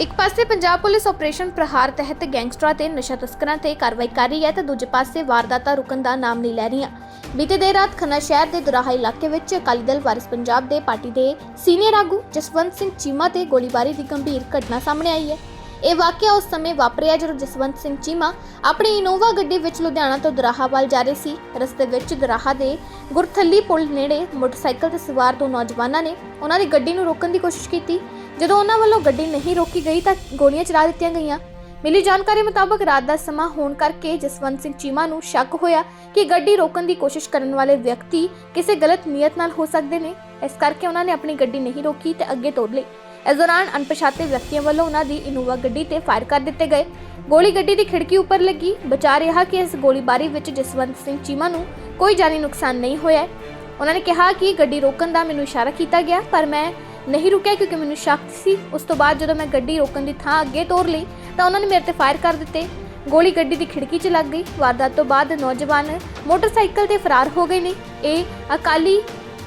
ਇੱਕ ਪਾਸੇ Punjab police operation ਪ੍ਰਹਾਰ ਤਹਿਤ ਗੈਂਗਸਟਰਾਂ ਤੇ ਨਸ਼ਾ ਤਸਕਰਾਂ ਤੇ ਕਾਰਵਾਈ ਕਰ ਰਹੀ ਹੈ ਤੇ ਦੂਜੇ ਪਾਸੇ ਵਾਰਦਾਤਾਂ ਰੁਕਣ ਦਾ ਨਾਮ ਨਹੀਂ ਲੈ ਰਹੀਆਂ। ਬੀਤੇ ਦੇਰ ਰਾਤ ਖੰਨਾ ਸ਼ਹਿਰ ਦੇ ਦੁਰਾਹਾ ਇਲਾਕੇ ਵਿੱਚ ਅਕਾਲੀ ਦਲ ਵਾਰਿਸ ਪੰਜਾਬ ਦੇ ਪਾਰਟੀ ਦੇ ਸੀਨੀਅਰ ਆਗੂ ਜਸਵੰਤ ਸਿੰਘ ਚੀਮਾ ਤੇ ਗੋਲੀਬਾਰੀ ਦੀ ਗੰਭੀਰ ਘਟਨਾ ਸਾਹਮਣੇ ਆਈ ਹੈ। ਇਹ ਵਾਕਿਆ ਉਸ ਸਮੇਂ ਵਾਪਰਿਆ ਜਦੋਂ ਜਸਵੰਤ ਸਿੰਘ ਚੀਮਾ ਆਪਣੀ ਇਨੋਵਾ ਗੱਡੀ ਵਿੱਚ ਲੁਧਿਆਣਾ ਤੋਂ ਦੁਰਾਹਾ ਵੱਲ ਜਾ ਰਹੇ ਸੀ। ਰਸਤੇ ਵਿੱਚ ਦੁਰਾਹਾ ਦੇ ਗੁਰਥੱਲੀ ਪੁਲ ਨੇੜੇ ਮੋਟਰਸਾਈਕਲ ਤੇ ਸਵਾਰ ਦੋ ਨੌਜਵਾਨਾਂ ਨੇ ਉਹਨਾਂ ਦੀ ਗੱਡੀ ਨੂੰ ਰੋਕਣ ਦੀ ਕੋਸ਼ਿਸ਼ ਕੀਤੀ। ਜਦੋਂ ਉਹਨਾਂ ਵੱਲੋਂ ਗੱਡੀ ਨਹੀਂ ਰੋਕੀ ਗਈ ਤਾਂ ਗੋਲੀਆਂ ਚਲਾ ਦਿੱਤੀਆਂ ਗਈਆਂ। ਮਿਲੀ ਜਾਣਕਾਰੀ ਮੁਤਾਬਕ ਰਾਤ ਦਾ ਸਮਾਂ ਹੋਣ ਕਰਕੇ ਜਸਵੰਤ ਸਿੰਘ ਚੀਮਾ ਨੂੰ ਸ਼ੱਕ ਹੋਇਆ ਕਿ ਗੱਡੀ ਰੋਕਣ ਦੀ ਕੋਸ਼ਿਸ਼ ਕਰਨ ਵਾਲੇ ਵਿਅਕਤੀ ਕਿਸੇ ਗਲਤ ਨੀਅਤ ਨਾਲ ਹੋ ਸਕਦੇ ਨੇ। ਇਸ ਕਰਕੇ ਉਹਨਾਂ ਨੇ ਆਪਣੀ ਗੱਡੀ ਨਹੀਂ ਰੋਕੀ ਤੇ ਅੱਗੇ ਤੋੜ ਲਈ। ਇਸ ਦੌਰਾਨ ਅਣਪਛਾਤੇ ਵਿਅਕਤੀਆਂ ਵੱਲੋਂ ਉਹਨਾਂ ਦੀ ਇਨੋਵਾ ਗੱਡੀ ਤੇ ਫਾਇਰ ਕਰ ਦਿੱਤੇ ਗਏ। ਗੋਲੀ ਗੱਡੀ ਦੀ ਖਿੜਕੀ ਉੱਪਰ ਲੱਗੀ। ਬਚਾ ਰਿਹਾ ਕਿ ਇਸ ਗੋਲੀਬਾਰੀ ਵਿੱਚ ਜਸਵੰਤ ਸਿੰਘ ਚੀਮਾ ਨੂੰ ਕੋਈ ਜਾਨੀ ਨੁਕਸਾਨ ਨਹੀਂ ਹੋਇਆ। ਉਹਨਾਂ ਨੇ ਕਿਹਾ ਕਿ ਗੱਡੀ ਰੋਕਣ ਦਾ ਮੈਨੂੰ ਇਸ਼ਾਰਾ ਕੀਤਾ ਗਿਆ, ਪਰ ਮੈਂ ਨਹੀਂ ਰੁਕਿਆ ਕਿਉਂਕਿ ਮੈਨੂੰ ਸ਼ੱਕ ਸੀ। ਉਸ ਤੋਂ ਬਾਅਦ ਜਦੋਂ ਮੈਂ ਗੱਡੀ ਰੋਕਣ ਦੀ ਥਾਂ ਅੱਗੇ ਤੋਰ ਲਈ, ਤਾਂ ਉਹਨਾਂ ਨੇ ਮੇਰੇ ਤੇ ਫਾਇਰ ਕਰ ਦਿੱਤੇ। ਗੋਲੀ ਗੱਡੀ ਦੀ ਖਿੜਕੀ 'ਚ ਲੱਗ ਗਈ। ਵਾਰਦਾਤ ਤੋਂ ਬਾਅਦ ਨੌਜਵਾਨ ਮੋਟਰਸਾਈਕਲ ਤੇ ਫਰਾਰ ਹੋ ਗਏ ਨੇ। ਇਹ ਅਕਾਲੀ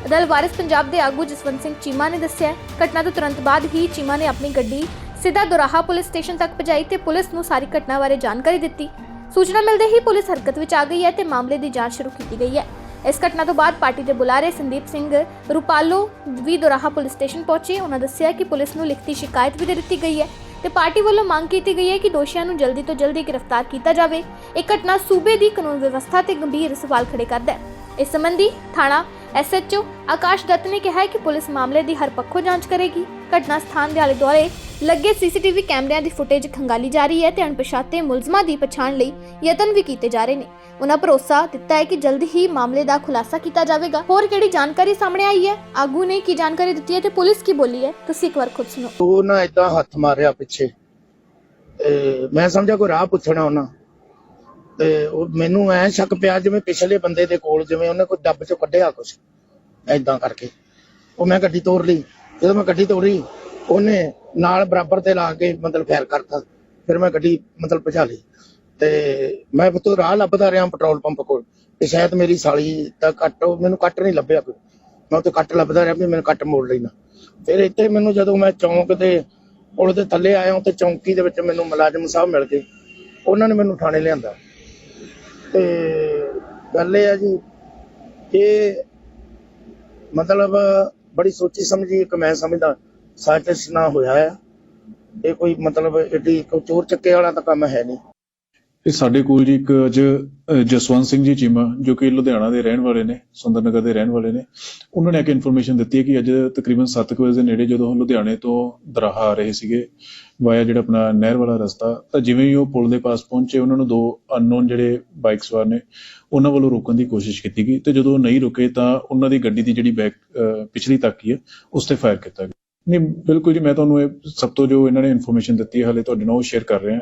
ਦਲ ਵਾਰਿਸ ਪੰਜਾਬ ਦੇ ਆਗੂ ਜਸਵੰਤ ਸਿੰਘ ਚੀਮਾ ਨੇ ਦੱਸਿਆ ਘਟਨਾ ਤੋਂ ਤੁਰੰਤ ਬਾਅਦ ਹੀ ਚੀਮਾ ਨੇ ਆਪਣੀ ਗੱਡੀ ਸਿੱਧਾ ਦੁਰਾਹਾ ਪੁਲਿਸ ਸਟੇਸ਼ਨ ਤੱਕ ਪਹੁੰਚਾਈ ਤੇ ਪੁਲਿਸ ਨੂੰ ਸਾਰੀ ਘਟਨਾ ਬਾਰੇ ਜਾਣਕਾਰੀ ਦਿੱਤੀ। ਸੂਚਨਾ ਮਿਲਦੇ ਹੀ ਪੁਲਿਸ ਹਰਕਤ ਵਿੱਚ ਆ ਗਈ ਹੈ ਤੇ ਮਾਮਲੇ ਦੀ ਜਾਂਚ ਸ਼ੁਰੂ ਕੀਤੀ ਗਈ ਹੈ। ਇਸ ਘਟਨਾ ਤੋਂ ਬਾਅਦ ਪਾਰਟੀ ਦੇ ਬੁਲਾਰੇ ਸੰਦੀਪ ਸਿੰਘ ਰੂਪਾਲੋ ਵੀ ਦੁਰਾਹਾ ਪੁਲਿਸ ਸਟੇਸ਼ਨ ਪਹੁੰਚੇ। ਉਹਨਾਂ ਦੱਸਿਆ ਕਿ ਪੁਲਿਸ ਨੂੰ ਲਿਖਤੀ ਸ਼ਿਕਾਇਤ ਵੀ ਦੇ ਦਿੱਤੀ ਗਈ ਹੈ ਤੇ ਪਾਰਟੀ ਵੱਲੋਂ ਮੰਗ ਕੀਤੀ ਗਈ ਹੈ ਕਿ ਦੋਸ਼ੀਆਂ ਨੂੰ ਜਲਦੀ ਤੋਂ ਜਲਦੀ ਗ੍ਰਿਫਤਾਰ ਕੀਤਾ ਜਾਵੇ। ਇਹ ਘਟਨਾ ਸੂਬੇ ਦੀ ਕਾਨੂੰਨ ਵਿਵਸਥਾ ਤੇ ਗੰਭੀਰ ਸਵਾਲ ਖੜੇ ਕਰਦਾ ਹੈ। ਇਸ ਸੰਬੰਧੀ ਥਾਣਾ ਐਸਐਚਓ ਆਕਾਸ਼ ਦੱਤ ਨੇ ਕਿਹਾ ਹੈ ਕਿ ਪੁਲਿਸ ਮਾਮਲੇ ਦੀ ਹਰ ਪੱਖੋਂ ਜਾਂਚ ਕਰੇਗੀ ਘਟਨਾ ਸਥਾਨ ਦੇ ਆਲੇ ਦੁਆਲੇ ਲੱਗੇ ਸੀਸੀਟੀਵੀ ਕੈਮਰਿਆਂ ਦੀ ਫੁਟੇਜ ਖੰਗਾਲੀ ਜਾ ਰਹੀ ਹੈ ਤੇ ਅਣਪਛਾਤੇ ਮੁਲਜ਼ਮਾਂ ਦੀ ਪਛਾਣ ਲਈ ਯਤਨ ਵੀ ਕੀਤੇ ਜਾ ਰਹੇ ਨੇ ਉਹਨਾਂ ਭਰੋਸਾ ਦਿੱਤਾ ਹੈ ਕਿ ਜਲਦੀ ਹੀ ਮਾਮਲੇ ਦਾ ਖੁਲਾਸਾ ਕੀਤਾ ਜਾਵੇਗਾ ਹੋਰ ਕਿਹੜੀ ਜਾਣਕਾਰੀ ਸਾਹਮਣੇ ਆਈ ਹੈ ਆਗੂ ਨੇ ਕੀ ਜਾਣਕਾਰੀ ਦਿੱਤੀ ਹੈ ਤੇ ਪੁਲਿਸ ਕੀ ਬੋਲੀ ਹੈ ਤੁਸੀਂ ਇੱਕ ਵਾਰ ਖੁਦ ਸੁਣੋ ਉਹ ਨਾ ਇਦਾਂ ਹੱਥ ਮਾਰਿਆ ਪਿੱਛੇ ਤੇ ਮੈਂ ਸਮਝਿਆ ਕੋਈ ਰਾਹ ਪੁੱਛਣਾ ਉਹਨਾਂ ਤੇ ਉਹ ਮੈਨੂੰ ਐ ਸ਼ੱਕ ਪਿਆ ਜਿਵੇਂ ਪਿਛਲੇ ਬੰਦੇ ਦੇ ਕੋਲ ਜਿਵੇਂ ਉਹਨੇ ਕੋਈ ਡੱਬ ਚੋਂ ਕੱਢਿਆ ਕੁਛ ਐਦਾਂ ਕਰਕੇ। ਉਹ ਮੈਂ ਗੱਡੀ ਤੋੜ ਲਈ। ਜਦੋਂ ਮੈਂ ਗੱਡੀ ਤੋੜੀ ਉਹਨੇ ਨਾਲ ਬਰਾਬਰ ਤੇ ਲਾ ਕੇ ਮਤਲਬ ਫੈਰ ਕਰਤਾ। ਫਿਰ ਮੈਂ ਗੱਡੀ ਮਤਲਬ ਭਜਾ ਲਈ। ਤੇ ਮੈਂ ਉਤੋਂ ਰਾਹ ਲੱਭਦਾ ਰਿਹਾ ਪੈਟਰੋਲ ਪੰਪ ਕੋਲ। ਤੇ ਸ਼ਾਇਦ ਮੇਰੀ ਸਾਲੀ ਦਾ ਕੱਟ ਮੈਨੂੰ ਕੱਟ ਨਹੀਂ ਲੱਭਿਆ ਕੋਈ। ਮੈਂ ਉੱਥੇ ਕੱਟ ਲੱਭਦਾ ਰਿਹਾ ਵੀ ਮੈਨੂੰ ਕੱਟ ਮੋੜ ਲੈਣਾ ਫਿਰ ਇੱਥੇ ਮੈਨੂੰ ਜਦੋਂ ਮੈਂ ਚੌਂਕ ਤੇ ਪੁਲ ਦੇ ਥੱਲੇ ਆਇਆ, ਉੱਥੇ ਚੌਂਕੀ ਦੇ ਵਿੱਚ ਮੈਨੂੰ ਮੁਲਾਜ਼ਮ ਸਾਹਿਬ ਮਿਲ ਗਏ। ਉਹਨਾਂ ਨੇ ਮੈਨੂੰ ਥਾਣੇ ਲਿਆਂਦਾ। ਤੇ ਗੱਲ ਇਹ ਆ ਜੀ ਇਹ ਮਤਲਬ ਬੜੀ ਸੋਚੀ ਸਮਝੀ ਇੱਕ ਮੈਂ ਸਮਝਦਾ ਸਾਜ਼ਿਸ਼ ਨਾ ਹੋਇਆ ਹੈ ਇਹ ਕੋਈ ਮਤਲਬ ਏਡੀ ਕੋਈ ਚੋਰ ਚੱਕੇ ਵਾਲਾ ਤਾਂ ਕੰਮ ਹੈ ਨਹੀਂ। ਇਹ ਸਾਡੇ ਕੋਲ ਜੀ ਇੱਕ ਅੱਜ ਜਸਵੰਤ ਸਿੰਘ ਜੀ ਚੀਮਾ, ਜੋ ਕਿ ਲੁਧਿਆਣਾ ਦੇ ਰਹਿਣ ਵਾਲੇ ਨੇ, ਸੁੰਦਰਨਗਰ ਦੇ ਰਹਿਣ ਵਾਲੇ ਨੇ, ਉਹਨਾਂ ਨੇ ਇੱਕ ਇਨਫੋਰਮੇਸ਼ਨ ਦਿੱਤੀ ਹੈ ਕਿ ਅੱਜ ਤਕਰੀਬਨ 7 ਵਜੇ ਦੇ ਨੇੜੇ ਜਦੋਂ ਉਹ ਲੁਧਿਆਣੇ ਤੋਂ ਦਰਾਹਾ ਆ ਰਹੇ ਸੀਗੇ, ਵਾਇਆ ਜਿਹੜਾ ਆਪਣਾ ਨਹਿਰ ਵਾਲਾ ਰਸਤਾ, ਤਾਂ ਜਿਵੇਂ ਹੀ ਉਹ ਪੁਲ ਦੇ ਪਾਸ ਪਹੁੰਚੇ, ਉਹਨਾਂ ਨੂੰ ਦੋ ਅਨਨੋਨ ਜਿਹੜੇ ਬਾਈਕ ਸਵਾਰ ਨੇ, ਉਹਨਾਂ ਵੱਲੋਂ ਰੋਕਣ ਦੀ ਕੋਸ਼ਿਸ਼ ਕੀਤੀ ਗਈ, ਤੇ ਜਦੋਂ ਉਹ ਨਹੀਂ ਰੁਕੇ ਤਾਂ ਉਹਨਾਂ ਦੀ ਗੱਡੀ ਦੀ ਜਿਹੜੀ ਬੈਕ ਪਿਛਲੀ ਤਾਕੀ ਹੈ, ਉਸ ਤੇ ਫਾਇਰ ਕੀਤਾ ਗਿਆ। ਨਹੀਂ, ਬਿਲਕੁਲ ਜੀ, ਮੈਂ ਤੁਹਾਨੂੰ ਇਹ ਸਭ ਤੋਂ ਜੋ ਇਹਨਾਂ ਨੇ ਇਨਫੋਰਮੇਸ਼ਨ ਦਿੱਤੀ ਹੈ, ਹਾਲੇ ਤੁਹਾਡੇ ਨਾਲ ਉਹ ਸ਼ੇਅਰ ਕਰ ਰਹੇ ਹਾਂ।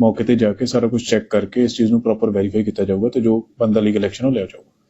ਮੌਕੇ ਤੇ ਜਾ ਕੇ ਸਾਰਾ ਕੁਝ ਚੈੱਕ ਕਰਕੇ ਇਸ ਚੀਜ਼ ਨੂੰ ਪ੍ਰੋਪਰ ਵੈਰੀਫਾਈ ਕੀਤਾ ਜਾਊਗਾ ਤੇ ਜੋ ਬੰਦਾ ਲੀਗਲ ਐਕਸ਼ਨ ਉਹ ਲਿਆ ਜਾਊਗਾ।